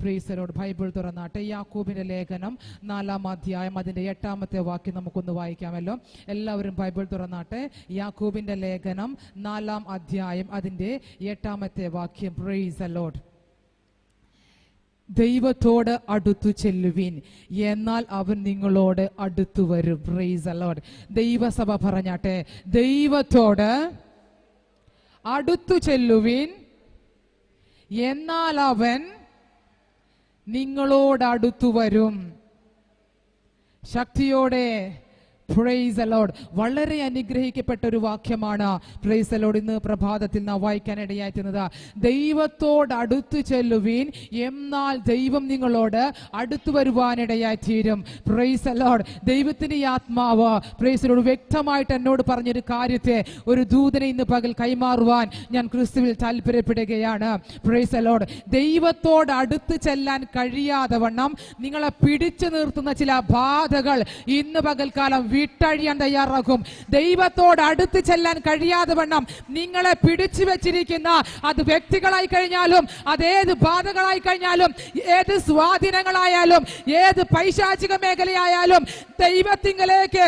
പ്രീസലോട് Bible തുറന്നാട്ടെ യാക്കൂബിന്റെ ലേഖനം നാലാം അധ്യായം അതിന്റെ എട്ടാമത്തെ വാക്യം നമുക്കൊന്ന് വായിക്കാമല്ലോ. എല്ലാവരും ബൈബിൾ തുറന്നാട്ടെ യാക്കൂബിന്റെ ലേഖനം നാലാം അധ്യായം അതിന്റെ എട്ടാമത്തെ വാക്യം. പ്രൈസ് അലോഡ് ദൈവത്തോട് അടുത്തു ചെല്ലുവിൻ എന്നാൽ അവൻ നിങ്ങളോട് അടുത്തു വരും. പ്രൈസ് അലോഡ് ദൈവസഭ പറഞ്ഞാട്ടെ ദൈവത്തോട് അടുത്തു ചെല്ലുവിൻ എന്നാൽ അവൻ നിങ്ങളോട് അടുത്തു വരും. ശക്തിയോടെ പ്രൈസ് അലോഡ് വളരെ അനുഗ്രഹിക്കപ്പെട്ട ഒരു വാക്യമാണ്. പ്രൈസ് അലോഡ് ഇന്ന് പ്രഭാതത്തിൽ നാം വായിക്കാൻ ഇടയായിട്ടുന്നത് ദൈവത്തോട് അടുത്തു ചെല്ലുവീൻ എന്നാൽ ദൈവം നിങ്ങളോട് അടുത്തു വരുവാനിടയായിത്തീരും പ്രൈസ് അലോഡ് ദൈവത്തിന്റെ ആത്മാവ് പ്രൈസ് അലോഡ് വ്യക്തമായിട്ട് എന്നോട് പറഞ്ഞൊരു കാര്യത്തെ ഒരു ദൂതനെ ഇന്ന് പകൽ കൈമാറുവാൻ ഞാൻ ക്രിസ്തുവിൽ താല്പര്യപ്പെടുകയാണ്. പ്രൈസ് അലോഡ് ദൈവത്തോട് അടുത്ത് ചെല്ലാൻ കഴിയാതെ വണ്ണം നിങ്ങളെ പിടിച്ചു നിർത്തുന്ന ചില ബാധകൾ ഇന്ന് പകൽക്കാലം വിട്ടഴിയാൻ തയ്യാറാകും. ദൈവത്തോട് അടുത്ത് ചെല്ലാൻ കഴിയാതെ വണ്ണം നിങ്ങളെ പിടിച്ചു വെച്ചിരിക്കുന്ന അത് വ്യക്തികളായി കഴിഞ്ഞാലും അതേത് ബാധകളായി കഴിഞ്ഞാലും ഏത് സ്വാധീനങ്ങളായാലും ഏത് പൈശാചിക മേഖലയായാലും ദൈവത്തിങ്കലേക്ക്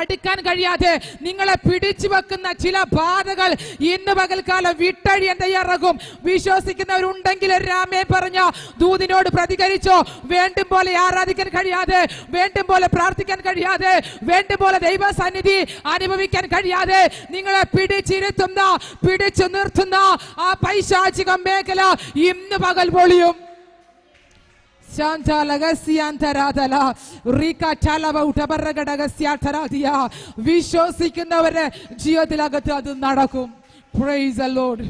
അടുക്കാൻ കഴിയാതെ നിങ്ങളെ പിടിച്ചു വെക്കുന്ന ചില ബാധകൾ ഇന്ന് പകൽക്കാലം വിട്ടഴിയാൻ തയ്യാറാകും വിശ്വസിക്കുന്നവരുണ്ടെങ്കിൽ രാമേ പറഞ്ഞ ദൂതിനോട് പ്രതികരിച്ചോ വേണ്ടും പോലെ ആരാധിക്കാൻ കഴിയാതെ വേണ്ടും പോലെ പ്രാർത്ഥിക്കാൻ കഴിയാതെ വേണ്ടും പോലെ ദൈവ സന്നിധി അനുഭവിക്കാൻ കഴിയാതെ നിങ്ങളെ പിടിച്ചിരുത്തുന്ന പിടിച്ചു നിർത്തുന്ന ആ പൈശാചിക മേഖല ഇന്ന് പകൽ പൊളിയും. വിശ്വസിക്കുന്നവരെ ജീവിതത്തിലകത്ത് അത് നടക്കും. പ്രൈസ് ലോഡ്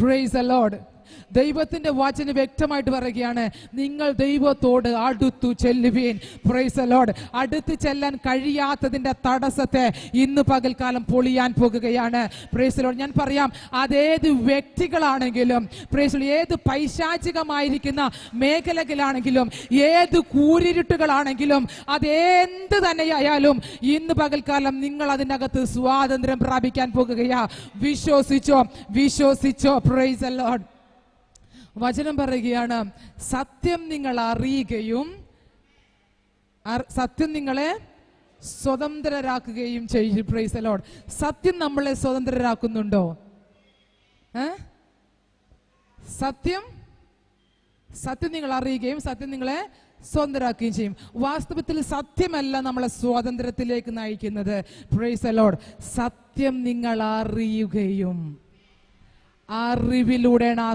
പ്രൈസ് ലോഡ് ദൈവത്തിന്റെ വാചന വ്യക്തമായിട്ട് പറയുകയാണ് നിങ്ങൾ ദൈവത്തോട് അടുത്തു ചെല്ലുവീൻ. പ്രൈസ് ലോഡ് അടുത്ത് ചെല്ലാൻ കഴിയാത്തതിന്റെ തടസ്സത്തെ ഇന്ന് പകൽക്കാലം പൊളിയാൻ പോകുകയാണ്. പ്രൈസ് ലോഡ് ഞാൻ പറയാം അതേത് വ്യക്തികളാണെങ്കിലും പ്രൈസ് ഏത് പൈശാചികമായിരിക്കുന്ന മേഖലകളാണെങ്കിലും ഏത് കൂരിരുട്ടുകളാണെങ്കിലും അതെന്ത് തന്നെയായാലും ഇന്ന് പകൽക്കാലം നിങ്ങൾ അതിനകത്ത് സ്വാതന്ത്ര്യം പ്രാപിക്കാൻ പോകുകയാ. വിശ്വസിച്ചോ വിശ്വസിച്ചോ. പ്രൈസ് ലോഡ് വചനം പറയുകയാണ് സത്യം നിങ്ങൾ അറിയുകയും സത്യം നിങ്ങളെ സ്വതന്ത്രരാക്കുകയും ചെയ്യും പ്രൈസ് ലോഡ് സത്യം നമ്മളെ സ്വതന്ത്രരാക്കുന്നുണ്ടോ? ഏ? സത്യം സത്യം നിങ്ങൾ അറിയുകയും സത്യം നിങ്ങളെ സ്വതന്ത്രരാക്കുകയും ചെയ്യും. വാസ്തവത്തിൽ സത്യമല്ല നമ്മളെ സ്വാതന്ത്ര്യത്തിലേക്ക് നയിക്കുന്നത്. പ്രൈസ് ലോഡ് സത്യം നിങ്ങൾ അറിയുകയും അറിവിലൂടെയാണ് ആ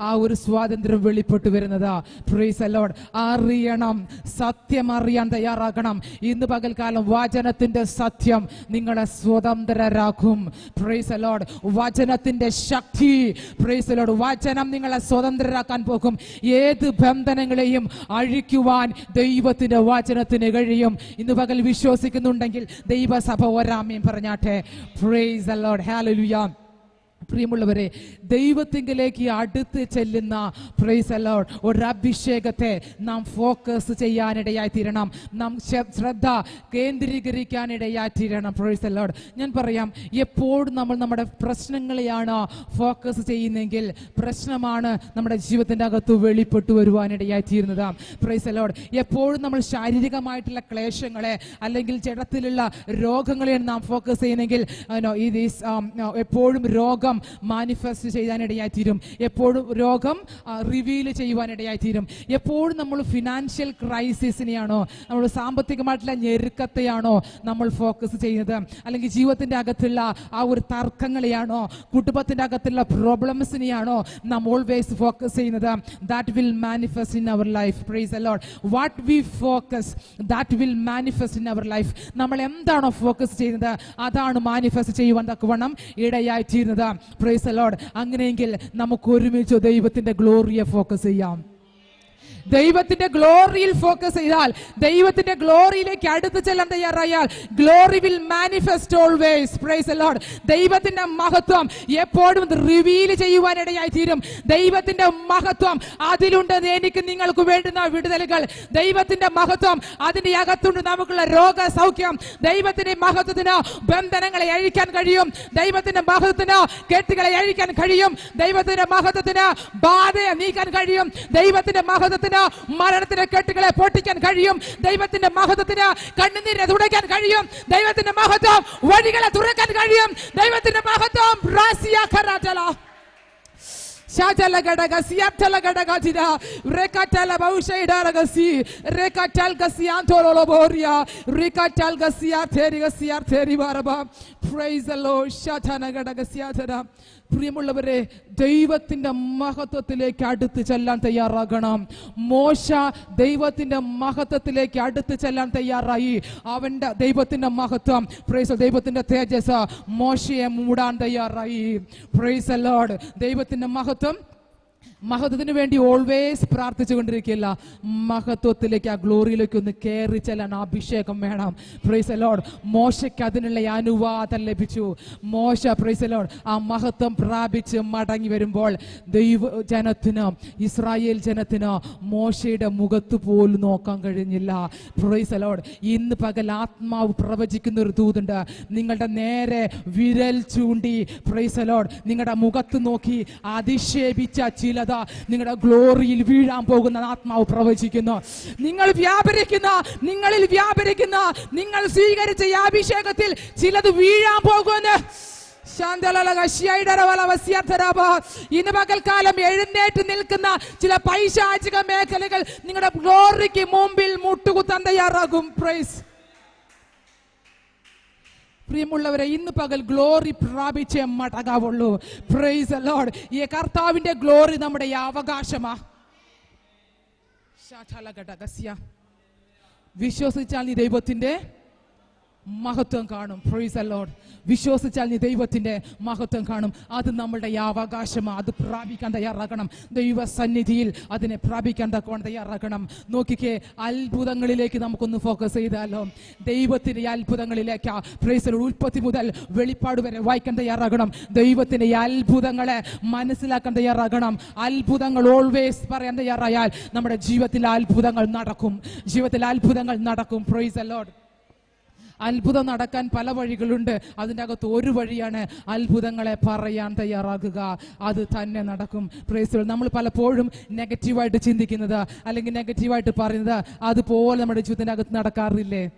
ആ ഒരു സ്വാതന്ത്ര്യം വെളിപ്പെട്ടു വരുന്നത്. പ്രൈസ് അലോഡ് അറിയണം സത്യം അറിയാൻ തയ്യാറാക്കണം ഇന്ന് പകൽക്കാലം വചനത്തിന്റെ സത്യം നിങ്ങളെ സ്വതന്ത്രരാക്കും. പ്രൈസ് അലോഡ് വചനത്തിന്റെ ശക്തി. പ്രൈസ് അലോഡ് വചനം നിങ്ങളെ സ്വതന്ത്രരാക്കാൻ പോകും. ഏത് ബന്ധനങ്ങളെയും അഴിക്കുവാൻ ദൈവത്തിന്റെ വചനത്തിന് കഴിയും. ഇന്ന് പകൽ വിശ്വസിക്കുന്നുണ്ടെങ്കിൽ ദൈവസഭ ഒരാമയും പറഞ്ഞാട്ടെ. പ്രൈസ് അലോഡ് ഹാലലുയാ പ്രിയമുള്ളവരെ ദൈവത്തിങ്കിലേക്ക് അടുത്ത് ചെല്ലുന്ന പ്രൈസ് അലോഡ് ഒരു അഭിഷേകത്തെ നാം ഫോക്കസ് ചെയ്യാനിടയായി തീരണം. നാം ശ്ര- ശ്രദ്ധ കേന്ദ്രീകരിക്കാനിടയായി തീരണം പ്രൈസ് അലോഡ് ഞാൻ പറയാം എപ്പോഴും നമ്മൾ നമ്മുടെ പ്രശ്നങ്ങളെയാണ് ഫോക്കസ് ചെയ്യുന്നെങ്കിൽ പ്രശ്നമാണ് നമ്മുടെ ജീവിതത്തിന്റെ അകത്ത് വെളിപ്പെട്ടു വരുവാനിടയായി തീരുന്നത്. പ്രൈസ് അലോഡ് എപ്പോഴും നമ്മൾ ശാരീരികമായിട്ടുള്ള ക്ലേശങ്ങളെ അല്ലെങ്കിൽ ജഡത്തിലുള്ള രോഗങ്ങളെയാണ് നാം ഫോക്കസ് ചെയ്യുന്നെങ്കിൽ ഇത് is, um, എപ്പോഴും രോഗം മാനിഫെസ്റ്റ് ചെയ്യാനിടയായി തീരും. എപ്പോഴും രോഗം റിവീൽ ചെയ്യുവാനിടയായി തീരും. എപ്പോഴും നമ്മൾ ഫിനാൻഷ്യൽ ക്രൈസിസിനെയാണോ നമ്മൾ സാമ്പത്തികമായിട്ടുള്ള ഞെരുക്കത്തെയാണോ നമ്മൾ ഫോക്കസ് ചെയ്യുന്നത്? അല്ലെങ്കിൽ ജീവിതത്തിന്റെ അകത്തുള്ള ആ ഒരു തർക്കങ്ങളെയാണോ കുടുംബത്തിന്റെ അകത്തുള്ള പ്രോബ്ലംസിനെയാണോ നാം ഓൾവേസ് ഫോക്കസ് ചെയ്യുന്നത്? That will manifest in our life praise a lot what we focus that will manifest in our life നമ്മൾ എന്താണോ ഫോക്കസ് ചെയ്യുന്നത് അതാണ് മാനിഫെസ്റ്റ് ചെയ്യുവാൻ തക്കവണ്ണം ഇടയായി തീരുന്നത്. പ്രൈസ് അലോഡ് അങ്ങനെയെങ്കിൽ നമുക്ക് ഒരുമിച്ച് ദൈവത്തിന്റെ ഗ്ലോറിയെ ഫോക്കസ് ചെയ്യാം. ദൈവത്തിന്റെ ഗ്ലോറിയിൽ ഫോക്കസ് ചെയ്താൽ ദൈവത്തിന്റെ ഗ്ലോറിയിലേക്ക് അടുത്ത് ചെല്ലാൻ തയ്യാറായാൽ glory will manifest always. Praise Lord ദൈവത്തിന്റെ മഹത്വം എപ്പോഴും റിവീൽ ചെയ്യുവാനിടയായി തീരും. ദൈവത്തിന്റെ മഹത്വം അതിലുണ്ട് എനിക്ക് നിങ്ങൾക്ക് വേണ്ടുന്ന വിടുതലുകൾ. ദൈവത്തിന്റെ മഹത്വം അതിന്റെ അകത്തുണ്ട് നമുക്കുള്ള രോഗ സൗഖ്യം ദൈവത്തിന്റെ മഹത്വത്തിന് ബന്ധനങ്ങളെ അഴിക്കാൻ കഴിയും. ദൈവത്തിന്റെ മഹത്വത്തിന് കെട്ടുകളെ അഴിക്കാൻ കഴിയും. ദൈവത്തിന്റെ മഹത്വത്തിന് ബാധയെ നീക്കാൻ കഴിയും. ദൈവത്തിന്റെ മഹത്വത്തിന് മരണത്തിന്റെ കെട്ടുകളെ പൊട്ടിക്കാൻ കഴിയും. ദൈവത്തിന്റെ മഹത്വത്തിന് കണ്ണുനീരെ തുടയ്ക്കാൻ കഴിയും. ദൈവത്തിന്റെ മഹത്വം വഴികളെ തുറക്കാൻ കഴിയും. ദൈവത്തിന്റെ മഹത്വം റാസിയ ഖറാറ്റല ശാചലഘടകസിയാറ്റലഘടകജിര റെക്കറ്റല പ്രിയമുള്ളവരെ ദൈവത്തിന്റെ മഹത്വത്തിലേക്ക് അടുത്ത് ചെല്ലാൻ തയ്യാറാകണം. മോശ ദൈവത്തിന്റെ മഹത്വത്തിലേക്ക് അടുത്ത് ചെല്ലാൻ തയ്യാറായി. അവന്റെ ദൈവത്തിന്റെ മഹത്വം പ്രൈസ് ദൈവത്തിന്റെ തേജസ് മോശയെ മൂടാൻ തയ്യാറായി. പ്രൈസ് ലോഡ് ദൈവത്തിന്റെ മഹത്വം മഹത്വത്തിന് വേണ്ടി ഓൾവേസ് പ്രാർത്ഥിച്ചു കൊണ്ടിരിക്കില്ല മഹത്വത്തിലേക്ക് ആ ഗ്ലോറിയിലേക്ക് ഒന്ന് കയറി ചെല്ലാൻ അഭിഷേകം വേണം. പ്രൈസ് അലോഡ് മോശയ്ക്ക് അതിനുള്ള അനുവാദം ലഭിച്ചു. മോശ പ്രൈസ് അലോഡ് ആ മഹത്വം പ്രാപിച്ച് മടങ്ങി വരുമ്പോൾ ദൈവ ജനത്തിന് ഇസ്രായേൽ ജനത്തിന് മോശയുടെ മുഖത്ത് പോലും നോക്കാൻ കഴിഞ്ഞില്ല. പ്രൈസ് അലോഡ് ഇന്ന് പകൽ ആത്മാവ് പ്രവചിക്കുന്ന ഒരു ദൂതുണ്ട്. നിങ്ങളുടെ നേരെ വിരൽ ചൂണ്ടി പ്രൈസ് അലോഡ് നിങ്ങളുടെ മുഖത്ത് നോക്കി അധിക്ഷേപിച്ച ചിലത നിങ്ങളുടെ ഗ്ലോറിയിൽ വീഴാൻ പോകുന്ന ആത്മാവ് പ്രവചിക്കുന്നു. നിങ്ങൾ വ്യാപരിക്കുന്ന നിങ്ങളിൽ വ്യാപരിക്കുന്ന നിങ്ങൾ സ്വീകരിച്ച ഈ അഭിഷേകത്തിൽ ചിലത് വീഴാൻ ശിയൈഡരവലവസ്യർത്ഥരാഭ. ഇന്ന് പകൽക്കാലം എഴുന്നേറ്റ് നിൽക്കുന്ന ചില പൈശാചിക മേഖലകൾ നിങ്ങളുടെ ഗ്ലോറിക്ക് മുമ്പിൽ മുട്ടുകുത്താൻ തയ്യാറാകും. പ്രൈസ് പ്രിയമുള്ളവരെ ഇന്ന് പകൽ ഗ്ലോറി പ്രാപിച്ചേ മടങ്ങാവുള്ളൂ. പ്രൈസ് ലോഡ് ഈ കർത്താവിന്റെ ഗ്ലോറി നമ്മുടെ അവകാശമാ. വിശ്വസിച്ചാൽ നീ ദൈവത്തിന്റെ മഹത്വം കാണും. പ്രൈസ് അലോഡ് വിശ്വസിച്ചാൽ നീ ദൈവത്തിന്റെ മഹത്വം കാണും. അത് നമ്മളുടെ അവകാശമാണ് അത് പ്രാപിക്കാൻ തയ്യാറാക്കണം ദൈവ സന്നിധിയിൽ അതിനെ പ്രാപിക്കാൻ തക്കവണ്ണം തയ്യാറാക്കണം നോക്കിക്കേ അത്ഭുതങ്ങളിലേക്ക് നമുക്കൊന്ന് ഫോക്കസ് ചെയ്താലോ? ദൈവത്തിന്റെ ഈ അത്ഭുതങ്ങളിലേക്ക്. പ്രൈസ് ഉൽപ്പത്തി മുതൽ വെളിപ്പാട് വരെ വായിക്കാൻ തയ്യാറാകണം. ദൈവത്തിന്റെ അത്ഭുതങ്ങളെ മനസ്സിലാക്കാൻ തയ്യാറാകണം. അത്ഭുതങ്ങൾ ഓൾവേസ് പറയാൻ തയ്യാറായാൽ നമ്മുടെ ജീവിതത്തിൽ അത്ഭുതങ്ങൾ നടക്കും. ജീവിതത്തിൽ അത്ഭുതങ്ങൾ നടക്കും. പ്രൈസ് ലോഡ് അത്ഭുതം നടക്കാൻ പല വഴികളുണ്ട്. അതിന്റെ അകത്ത് ഒരു വഴിയാണ് അത്ഭുതങ്ങളെ പറയാൻ തയ്യാറാകുക അത് തന്നെ നടക്കും. പ്രൈസ് നമ്മൾ പലപ്പോഴും നെഗറ്റീവായിട്ട് ചിന്തിക്കുന്നത് അല്ലെങ്കിൽ നെഗറ്റീവായിട്ട് പറയുന്നത് അതുപോലെ നമ്മുടെ ജീവിതത്തിന്റെ അകത്ത് നടക്കാറില്ലേ?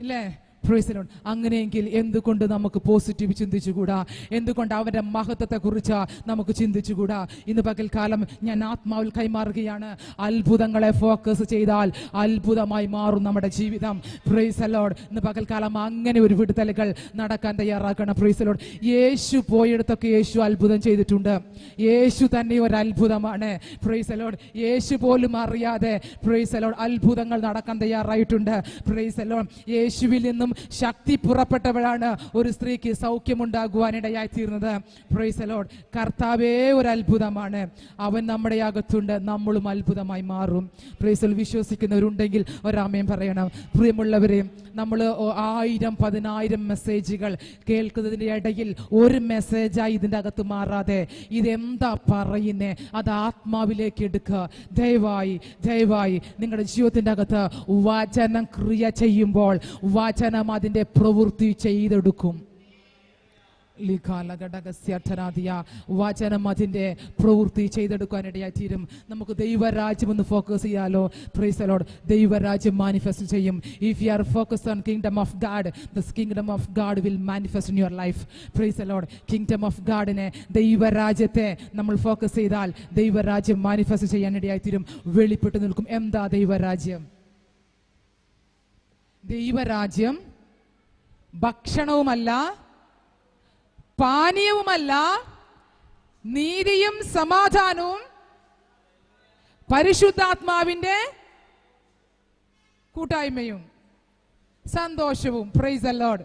ഇല്ലേ? Lord. അങ്ങനെയെങ്കിൽ എന്തുകൊണ്ട് നമുക്ക് പോസിറ്റീവ് ചിന്തിച്ചുകൂടാ? എന്തുകൊണ്ട് മഹത്വത്തെ കുറിച്ച് നമുക്ക് ചിന്തിച്ചുകൂടാ? ഇന്ന് പകൽക്കാലം ഞാൻ ആത്മാവിൽ കൈമാറുകയാണ്. അത്ഭുതങ്ങളെ ഫോക്കസ് ചെയ്താൽ അത്ഭുതമായി മാറും നമ്മുടെ ജീവിതം. പ്രൈസ് ലോഡ് ഇന്ന് പകൽക്കാലം അങ്ങനെ ഒരു വിടുതലുകൾ നടക്കാൻ തയ്യാറാക്കണം. പ്രൈസ് ലോഡ് യേശു പോയിടത്തൊക്കെ യേശു അത്ഭുതം ചെയ്തിട്ടുണ്ട്. യേശു തന്നെ ഒരു അത്ഭുതമാണ് പ്രൈസ് ലോഡ് യേശു പോലും അറിയാതെ പ്രൈസ് ലോഡ് അത്ഭുതങ്ങൾ നടക്കാൻ തയ്യാറായിട്ടുണ്ട്. പ്രൈസ് ലോഡ് യേശുവിൽ നിന്നും ശക്തി പുറപ്പെട്ടവളാണ് ഒരു സ്ത്രീക്ക് സൗഖ്യമുണ്ടാകുവാനിടയായി തീർന്നത്. പ്രൈസ് ലോഡ് കർത്താവേ ഒരു അത്ഭുതമാണ് അവൻ നമ്മുടെ അകത്തുണ്ട് നമ്മളും അത്ഭുതമായി മാറും. പ്രൈസൽ വിശ്വസിക്കുന്നവരുണ്ടെങ്കിൽ ഒരാമയം പറയണം. പ്രിയമുള്ളവരെ നമ്മൾ ആയിരം പതിനായിരം മെസ്സേജുകൾ കേൾക്കുന്നതിന്റെ ഇടയിൽ ഒരു മെസ്സേജായി ഇതിന്റെ അകത്ത് മാറാതെ ഇതെന്താ പറയുന്നേ? അത് ആത്മാവിലേക്ക് എടുക്കുക. ദയവായി ദയവായി നിങ്ങളുടെ ജീവിതത്തിന്റെ അകത്ത് വചനം ക്രിയ ചെയ്യുമ്പോൾ വചനം അതിന്റെ പ്രവൃത്തി ചെയ്തെടുക്കും. വചനം അതിന്റെ പ്രവൃത്തി ചെയ്തെടുക്കാനിടയായി തീരും നമുക്ക് ദൈവരാജ്യം ഒന്ന് ഫോക്കസ് ചെയ്യാലോ. പ്രൈസലോട് ദൈവരാജ്യം മാനിഫെസ്റ്റ് ചെയ്യും. If you are focus on kingdom of God the kingdom of God will manifest in your life praise the Lord kingdom of ഗാഡിനെ ദൈവരാജ്യത്തെ നമ്മൾ ഫോക്കസ് ചെയ്താൽ ദൈവരാജ്യം മാനിഫെസ്റ്റ് ചെയ്യാനിടയായി തീരും വെളിപ്പെട്ടു നിൽക്കും. എന്താ ദൈവരാജ്യം? ദൈവരാജ്യം ഭക്ഷണവുമല്ല പാനീയവുമല്ല നീതിയും സമാധാനവും പരിശുദ്ധാത്മാവിന്റെ കൂട്ടായ്മയും സന്തോഷവും. പ്രൈസ് അല്ലോഡ്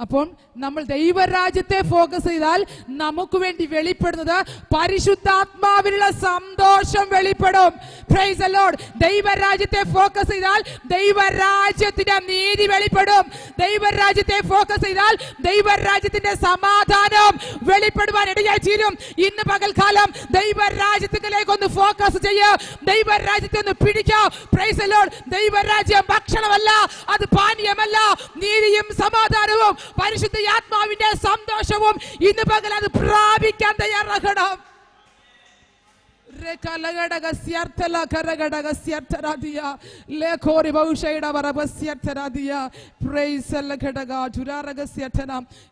അപ്പോൾ നമ്മൾ ദൈവരാജ്യത്തെ ഫോക്കസ് ചെയ്താൽ നമുക്ക് വേണ്ടി വെളിപ്പെടുന്നത് പരിശുദ്ധാത്മാവിനുള്ള സന്തോഷം വെളിപ്പെടും. Price allowed. ദൈവരാജ്യത്തെ ഫോക്കസ് ചെയ്താൽ ദൈവരാജ്യത്തിന്റെ നീതി വെളിപ്പെടും. ദൈവരാജ്യത്തെ ഫോക്കസ് ചെയ്താൽ ദൈവരാജ്യത്തിന്റെ സമാധാനം വെളിപ്പെടുവാൻ ഇടയായി തീരും ഇന്ന് പകൽക്കാലം ദൈവരാജ്യത്തിലേക്ക് ഒന്ന് ഫോക്കസ് ചെയ്യ്. ദൈവരാജ്യത്തെ ഒന്ന് പിടിക്കുക പ്രൈസ് അലോഡ്. ദൈവരാജ്യം ഭക്ഷണമല്ല അത് പാനീയമല്ല. നീതിയും സമാധാനവും പരിശുദ്ധ ആത്മാവിന്റെ സന്തോഷവും ഇന്ന് പകൽ അത് പ്രാപിക്കാൻ തയ്യാറാകണം.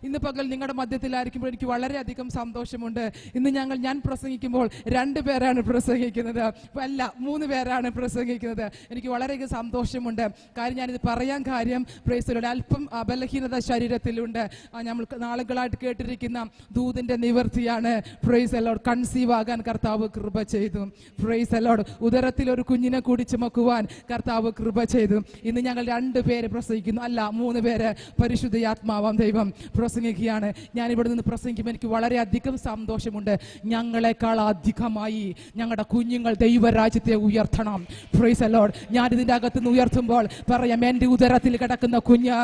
ഇന്ന് പകൽ നിങ്ങളുടെ മധ്യത്തിലായിരിക്കുമ്പോൾ എനിക്ക് വളരെയധികം സന്തോഷമുണ്ട്. ഇന്ന് ഞങ്ങൾ ഞാൻ പ്രസംഗിക്കുമ്പോൾ രണ്ട് പേരാണ് പ്രസംഗിക്കുന്നത്. അല്ല മൂന്ന് പേരാണ് പ്രസംഗിക്കുന്നത്. എനിക്ക് വളരെയധികം സന്തോഷമുണ്ട്. കാര്യം ഞാനിത് പറയാൻ കാര്യം പ്രേസലോട് അല്പം അബലഹീനത ശരീരത്തിലുണ്ട്. നമ്മൾ നാളുകളായിട്ട് കേട്ടിരിക്കുന്ന ദൂതിന്റെ നിവൃത്തിയാണ് പ്രേസ് അലോഡ് കൺസീവ് ആകാൻ കർത്താവ് കൃപ ചെയ്തു. പ്രൈസ് അലോഡ് ഉദരത്തിൽ ഒരു കുഞ്ഞിനെ കൂടി ചുമക്കുവാൻ കർത്താവ് കൃപ ചെയ്തു. ഇന്ന് ഞങ്ങൾ രണ്ട് പേര് പ്രസംഗിക്കുന്നു. അല്ല മൂന്ന് പേര് പരിശുദ്ധയാത്മാവാം ദൈവം പ്രസംഗിക്കുകയാണ്. ഞാൻ ഇവിടെ നിന്ന് പ്രസംഗിക്കുമ്പോൾ എനിക്ക് വളരെയധികം സന്തോഷമുണ്ട്. ഞങ്ങളെക്കാൾ അധികമായി ഞങ്ങളുടെ കുഞ്ഞുങ്ങൾ ദൈവരാജ്യത്തെ ഉയർത്തണം. പ്രൈസ് അലോഡ് ഞാൻ ഇതിന്റെ അകത്ത് നിന്ന് ഉയർത്തുമ്പോൾ പറയാം എന്റെ ഉദരത്തിൽ കിടക്കുന്ന കുഞ്ഞ്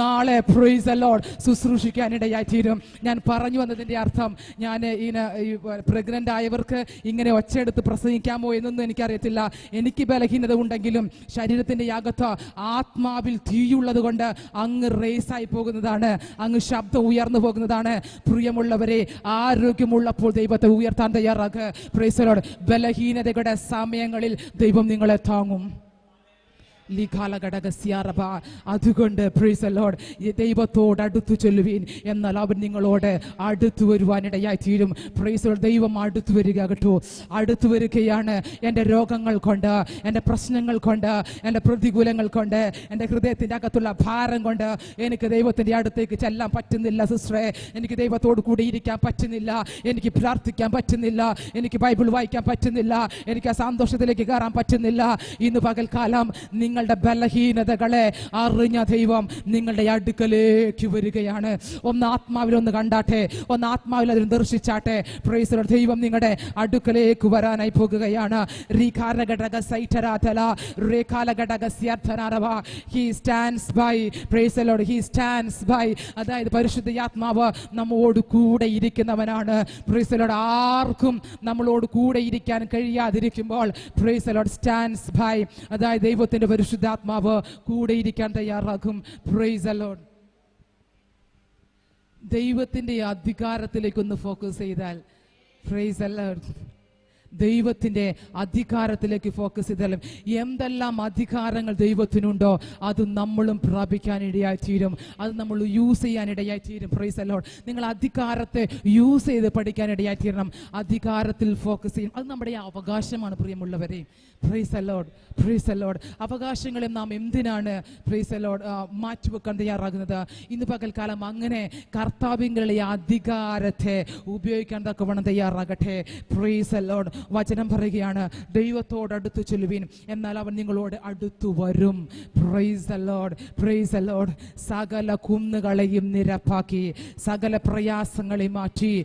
നാളെ പ്രൈസ് അലോഡ് ശുശ്രൂഷിക്കാനിടയായി തീരും ഞാൻ പറഞ്ഞു വന്നതിന്റെ അർത്ഥം ഞാൻ ഇങ്ങനെ പ്രഗ്നന്റ് ആയവർക്ക് ഇങ്ങനെ ഒച്ചയെടുത്ത് പ്രസംഗിക്കാമോ എന്നൊന്നും എനിക്കറിയത്തില്ല. എനിക്ക് ബലഹീനത ഉണ്ടെങ്കിലും ശരീരത്തിന്റെ യാഗത്ത് ആത്മാവിൽ തീയുള്ളത് കൊണ്ട് അങ്ങ് റേസായി പോകുന്നതാണ്. അങ്ങ് ശബ്ദം ഉയർന്നു പോകുന്നതാണ്. പ്രിയമുള്ളവരെ ആരോഗ്യമുള്ളപ്പോൾ ദൈവത്തെ ഉയർത്താൻ തയ്യാറാക്കുക പ്രൈസലോട് ബലഹീനതയുടെ സമയങ്ങളിൽ ദൈവം നിങ്ങളെ താങ്ങും. ലിഖാലഘടകസ്യാറബ. അതുകൊണ്ട് Lord, ഈ ദൈവത്തോട് അടുത്തു ചൊല്ലുവീൻ. എന്നാൽ അവൻ നിങ്ങളോട് അടുത്തു വരുവാനിടയായി തീരും. പ്രീസ് ദൈവം അടുത്തു വരിക കേട്ടോ. അടുത്തു വരികയാണ് എന്റെ രോഗങ്ങൾ കൊണ്ട് എന്റെ പ്രശ്നങ്ങൾ കൊണ്ട് എന്റെ പ്രതികൂലങ്ങൾ കൊണ്ട് എന്റെ ഹൃദയത്തിന്റെ അകത്തുള്ള ഭാരം കൊണ്ട്. എനിക്ക് ദൈവത്തിന്റെ അടുത്തേക്ക് ചെല്ലാൻ പറ്റുന്നില്ല സിസ്റ്ററെ എനിക്ക് ദൈവത്തോട് കൂടി ഇരിക്കാൻ പറ്റുന്നില്ല. എനിക്ക് പ്രാർത്ഥിക്കാൻ പറ്റുന്നില്ല. എനിക്ക് ബൈബിൾ വായിക്കാൻ പറ്റുന്നില്ല. എനിക്ക് ആ സന്തോഷത്തിലേക്ക് കയറാൻ പറ്റുന്നില്ല. ഇന്ന് പകൽക്കാലം നിങ്ങളുടെ ബലഹീനതകളെ അറിഞ്ഞ ദൈവം നിങ്ങളുടെ അടുക്കലേക്ക് വരികയാണ്. ഒന്ന് ആത്മാവിൽ ഒന്ന് കണ്ടാട്ടെ ഒന്ന് ആത്മാവിൽ അതിന് ദർശിച്ചാട്ടെ. Price the Lord. ദൈവം നിങ്ങളുടെ അടുക്കലേക്ക് വരാനായി പോകുകയാണ്. റീകാരഘടക സൈറ്റരാതല റേഖാലഘടക സ്യർത്ഥനാരവ he stands by praise Lord he stands by അതായത് പരിശുദ്ധ ആത്മാവ് നമ്മോട് കൂടെ ഇരിക്കുന്നവനാണ്. പ്രൈസ് ലോഡ് ആർക്കും നമ്മളോട് കൂടെ ഇരിക്കാൻ കഴിയാതിരിക്കുമ്പോൾ പ്രൈസ് ലോഡ് സ്റ്റാൻഡ്സ് ബൈ അതായത് ദൈവത്തിന്റെ പരിശുദ്ധാത്മാവ് കൂടെ ഇരിക്കാൻ തയ്യാറാക്കും പ്രൈസ് അലോൺ ദൈവത്തിന്റെ അധികാരത്തിലേക്കൊന്ന് ഫോക്കസ് ചെയ്താൽ. പ്രൈസ് അലോഡ് ദൈവത്തിന്റെ അധികാരത്തിലേക്ക് ഫോക്കസ് ചെയ്താലും എന്തെല്ലാം അധികാരങ്ങൾ ദൈവത്തിനുണ്ടോ അത് നമ്മളും പ്രാപിക്കാൻ ഇടയായി തീരും അത് നമ്മൾ യൂസ് ചെയ്യാൻ ഇടയായി തീരും പ്രൈസ് അല്ലോ നിങ്ങൾ അധികാരത്തെ യൂസ് ചെയ്ത് പഠിക്കാൻ ഇടയായി തീരണം അധികാരത്തിൽ ഫോക്കസ് ചെയ്യും. അത് നമ്മുടെ അവകാശമാണ് പ്രിയമുള്ളവരെ. പ്രൈസ് അല്ലോഡ് പ്രൈസ് അല്ലോഡ് അവകാശങ്ങളെ നാം എന്തിനാണ് പ്രൈസ് അല്ലോഡ് മാറ്റിവെക്കാൻ തയ്യാറാകുന്നത്? ഇന്ന് പകൽക്കാലം അങ്ങനെ കർത്താവിങ്ങളുടെ അധികാരത്തെ ഉപയോഗിക്കാൻ തക്കവണ്ണം തയ്യാറാകട്ടെ. പ്രൈസ് അലോഡ് വചനം പറയുകയാണ് ദൈവത്തോട് അടുത്ത് ചൊല്ലുവീൻ എന്നാൽ അവൻ നിങ്ങളോട് അടുത്തു വരും. പ്രൈസ് അലോഡ് പ്രൈസ് അലോഡ് സകല കുന്നുകളെയും നിരപ്പാക്കി സകല പ്രയാസങ്ങളെയും മാറ്റി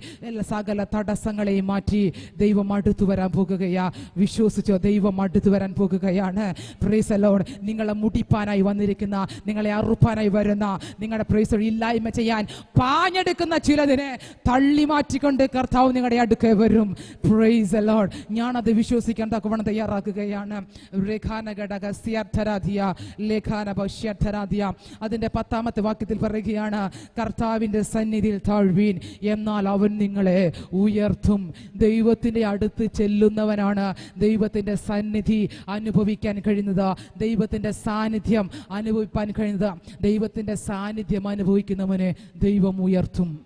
സകല തടസ്സങ്ങളെയും മാറ്റി ദൈവം അടുത്തു വരാൻ പോകുകയാ. വിശ്വസിച്ചോ? ദൈവം അടുത്തു വരാൻ പോകുകയാണ്. പ്രൈസ് അലോഡ് നിങ്ങളെ മുടിപ്പാനായി വന്നിരിക്കുന്ന നിങ്ങളെ അറുപ്പാനായി വരുന്ന നിങ്ങളുടെ പ്രൈസ് ഇല്ലായ്മ ചെയ്യാൻ പാഞ്ഞെടുക്കുന്ന ചിലതിനെ തള്ളി മാറ്റിക്കൊണ്ട് കർത്താവ് നിങ്ങളുടെ അടുക്കെ വരും. പ്രൈസ് അലോഡ് ഞാനത് വിശ്വസിക്കാൻ തക്കവണ്ണം തയ്യാറാക്കുകയാണ്. രേഖാന ഘടക സ്യർത്ഥരാധിയ ലേഖാന ഭക്ഷ്യർത്ഥരാധിയ അതിന്റെ പത്താമത്തെ വാക്യത്തിൽ പറയുകയാണ് കർത്താവിന്റെ സന്നിധിയിൽ താഴ്വീൻ എന്നാൽ അവൻ നിങ്ങളെ ഉയർത്തും. ദൈവത്തിന്റെ അടുത്ത് ചെല്ലുന്നവനാണ് ദൈവത്തിന്റെ സന്നിധി അനുഭവിക്കാൻ കഴിയുന്നത്. ദൈവത്തിന്റെ സാന്നിധ്യം അനുഭവിക്കാൻ കഴിയുന്നത്. ദൈവത്തിന്റെ സാന്നിധ്യം അനുഭവിക്കുന്നവനെ ദൈവം ഉയർത്തും.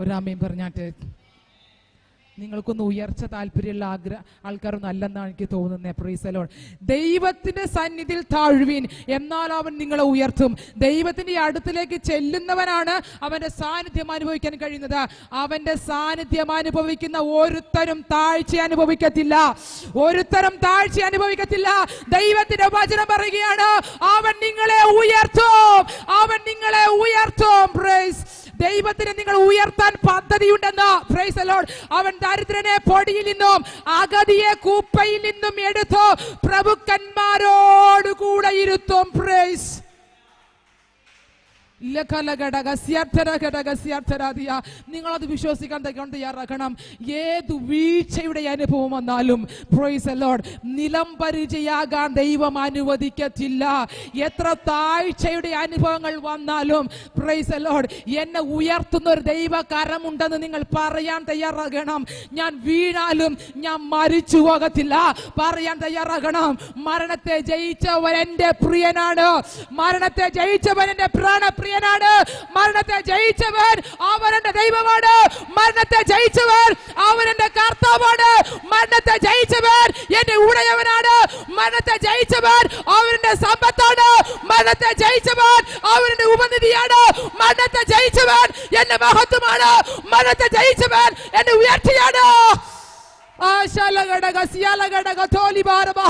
ഒരാമയും പറഞ്ഞാട്ട് നിങ്ങൾക്കൊന്ന് ഉയർച്ച താല്പര്യമുള്ള ആഗ്രഹ ആൾക്കാരൊന്നും അല്ലെന്നാണ് എനിക്ക് തോന്നുന്നത് പ്രീസലോൺ ദൈവത്തിന്റെ സന്നിധിയിൽ താഴ്വീൻ. എന്നാൽ അവൻ നിങ്ങളെ ഉയർത്തും. ദൈവത്തിന്റെ അടുത്തിലേക്ക് ചെല്ലുന്നവനാണ് അവന്റെ സാന്നിധ്യം അനുഭവിക്കാൻ കഴിയുന്നത്. അവന്റെ സാന്നിധ്യം അനുഭവിക്കുന്ന ഒരുത്തരും താഴ്ച അനുഭവിക്കത്തില്ല. ഒരുത്തരം താഴ്ച അനുഭവിക്കത്തില്ല. ദൈവത്തിന്റെ വചനം പറയുകയാണ് അവൻ നിങ്ങളെ ഉയർത്തും. അവൻ നിങ്ങളെ ഉയർത്തും. പ്രൈസ് ദൈവത്തിന് നിങ്ങൾ ഉയർത്താൻ പദ്ധതിയുണ്ടെന്ന്. അവൻ ദരിദ്രനെ പൊടിയിൽ നിന്നും അഗതിയെ കൂപ്പയിൽ നിന്നും എടുത്തു. പ്രഭുക്കന്മാരോട് കൂടെ ഇരുത്തും. പ്രൈസ് നിങ്ങളത് വിശ്വസിക്കാൻ തയ്ക്കാൻ തയ്യാറാക്കണം. ഏത് വീഴ്ചയുടെ അനുഭവം വന്നാലും ലോഡ് നിലം പരിചയാകാൻ ദൈവം അനുവദിക്കത്തില്ല. എത്ര താഴ്ചയുടെ അനുഭവങ്ങൾ വന്നാലും പ്രൈസ് എന്നെ ഉയർത്തുന്ന ഒരു ദൈവകരമുണ്ടെന്ന് നിങ്ങൾ പറയാൻ തയ്യാറാകണം. ഞാൻ വീണാലും ഞാൻ മരിച്ചു പോകത്തില്ല. പറയാൻ തയ്യാറാകണം. മരണത്തെ ജയിച്ചവൻ എന്റെ പ്രിയനാണ്. മരണത്തെ ജയിച്ചവൻ എന്റെ പ്രാണപ്രിയനാണ് മരണത്തെ ജയിച്ചവൻ അവൻ എന്റെ ദൈവമാണ്. മരണത്തെ ജയിച്ചവൻ അവൻ എന്റെ കർത്താവാണ്. മരണത്തെ ജയിച്ചവൻ എന്റെ ഉടയവനാണ്. മരണത്തെ ജയിച്ചവൻ അവന്റെ സമ്പത്താണ്. മരണത്തെ ജയിച്ചവൻ അവന്റെ ഉപനിധിയാണ്. മരണത്തെ ജയിച്ചവൻ എന്റെ മഹത്വമാണ്. മരണത്തെ ജയിച്ചവൻ എന്റെ ഉയർച്ചയാണ്. ആശാലഘടക സിയാലഘടക തോലിബാരവ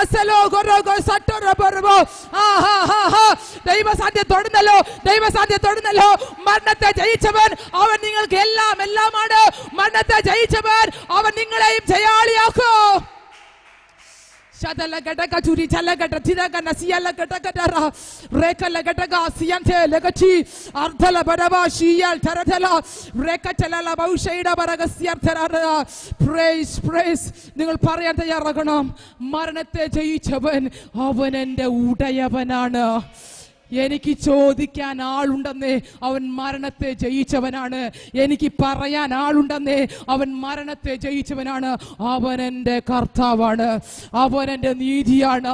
അസലോ ഗൊറോഗോ സട്ടോറ ബറവോ ആഹാ ഹാ ഹാ ദൈവസാധ്യ തൊടുന്നല്ലോ ദൈവസാധ്യ തൊടുന്നല്ലോ. മരണത്തെ ജയിച്ചവൻ അവൻ നിങ്ങൾക്ക് എല്ലാം എല്ലാമാണ്. മരണത്തെ ജയിച്ചവൻ അവൻ നിങ്ങളെയും ജയാളിയാക്കൂ. നിങ്ങൾ പറയാൻ തയ്യാറാകണം. മരണത്തെ ജയിച്ചവൻ അവൻ എന്റെ ഉടയവനാണ്. എനിക്ക് ചോദിക്കാൻ ആളുണ്ടെന്നേ അവൻ മരണത്തെ ജയിച്ചവനാണ്. എനിക്ക് പറയാൻ ആളുണ്ടെന്നേ അവൻ മരണത്തെ ജയിച്ചവനാണ്. അവൻ എന്റെ കർത്താവാണ്. അവൻ എന്റെ നീതിയാണ്.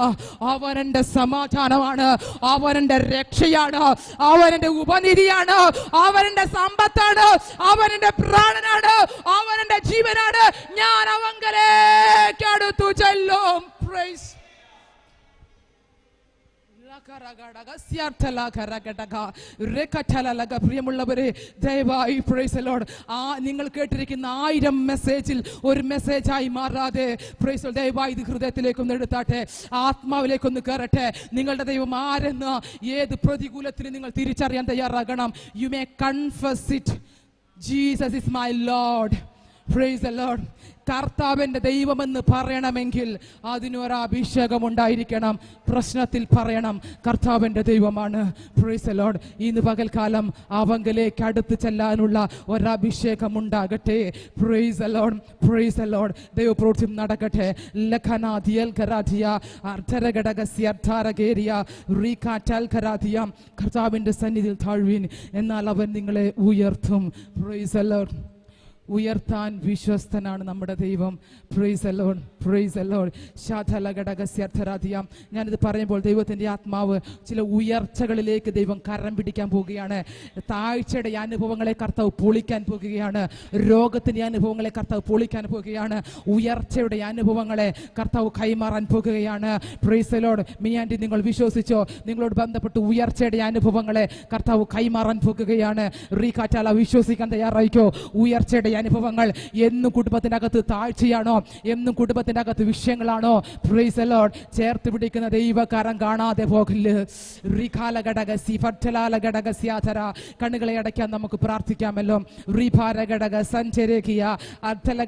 അവൻ എന്റെ സമാധാനമാണ്. അവൻ എന്റെ രക്ഷയാണ്. അവൻ എന്റെ ഉപനിധിയാണ്. അവൻ എന്റെ സമ്പത്താണ്. അവൻ എന്റെ പ്രാണനാണ്. അവൻ എന്റെ ജീവനാണ്. ഞാൻ അവങ്കലേക്ക് അടുത്തു ചെല്ലും. പ്രൈസ് പ്രിയമുള്ളവരെ ദയവായി പ്രൈസ് ലോഡ് ആ നിങ്ങൾ കേട്ടിരിക്കുന്ന ആയിരം മെസ്സേജിൽ ഒരു മെസ്സേജായി മാറാതെ പ്രൈസ് ദയവായി ഇത് ഹൃദയത്തിലേക്കൊന്ന് എടുത്താട്ടെ. ആത്മാവിലേക്കൊന്ന് കയറട്ടെ നിങ്ങളുടെ ദൈവം ആരെന്ന് ഏത് പ്രതികൂലത്തിന് നിങ്ങൾ തിരിച്ചറിയാൻ തയ്യാറാകണം. You may confuse it Jesus is my Lord praise Lord കർത്താവിന്റെ ദൈവമെന്ന് പറയണമെങ്കിൽ അതിനൊരു അഭിഷേകം ഉണ്ടായിരിക്കണം പ്രശ്നത്തിൽ പറയണം കർത്താവിന്റെ ദൈവമാണ്. പ്രൈസ് ദ ലോർഡ് ഇന്ന് പകൽക്കാലം അവങ്കിലേക്ക് അടുത്ത് ചെല്ലാനുള്ള ഒരഭിഷേകം ഉണ്ടാകട്ടെ praise the Lord praise the Lord ദൈവപ്രോത്യം നടക്കട്ടെ. ലഖനാദിയൽ കരാധിയ അർദ്ധരഘടകസ്യ അർദ്ധാരകേരിയ റീകാറ്റാൽ കരാധിയ കർത്താവിന്റെ സന്നിധിയിൽ താഴ്വീൻ. എന്നാൽ അവൻ നിങ്ങളെ ഉയർത്തും. പ്രൈസ് അലോഡ് ഉയർത്താൻ വിശ്വസ്തനാണ് നമ്മുടെ ദൈവം. പ്രൈസ് അലോൺ പ്രൈസ് അലോൺ ശാഥലഘടകസ്യർത്ഥരാധിയാം ഞാനിത് പറയുമ്പോൾ ദൈവത്തിന്റെ ആത്മാവ് ചില ഉയർച്ചകളിലേക്ക് ദൈവം കരം പിടിക്കാൻ പോവുകയാണ്. താഴ്ചയുടെ അനുഭവങ്ങളെ കർത്താവ് പൊളിക്കാൻ പോകുകയാണ് രോഗത്തിന്റെ അനുഭവങ്ങളെ കർത്താവ് പൊളിക്കാൻ പോകുകയാണ് ഉയർച്ചയുടെ അനുഭവങ്ങളെ കർത്താവ് കൈമാറാൻ പോകുകയാണ് പ്രൈസ് അലോൺ മിയാൻഡി നിങ്ങൾ വിശ്വസിച്ചോ? നിങ്ങളോട് ബന്ധപ്പെട്ട് ഉയർച്ചയുടെ അനുഭവങ്ങളെ കർത്താവ് കൈമാറാൻ പോകുകയാണ് റീകാറ്റാല വിശ്വസിക്കാൻ തയ്യാറായിക്കോ? ഉയർച്ചയുടെ അനുഭവങ്ങൾ എന്നും കുടുംബത്തിന്റെ അകത്ത് താഴ്ചയാണോ? എന്നും കുടുംബത്തിന്റെ അകത്ത് വിഷയങ്ങളാണോ പ്രൈസ് ലോഡ് ചേർത്ത് പിടിക്കുന്ന ദൈവകരം കാണാതെ പോകില്ല. കണ്ണുകളെ അടയ്ക്കാൻ നമുക്ക് പ്രാർത്ഥിക്കാമല്ലോ. റിഭാര ഘടക സഞ്ചരേഖിയ അർത്ഥല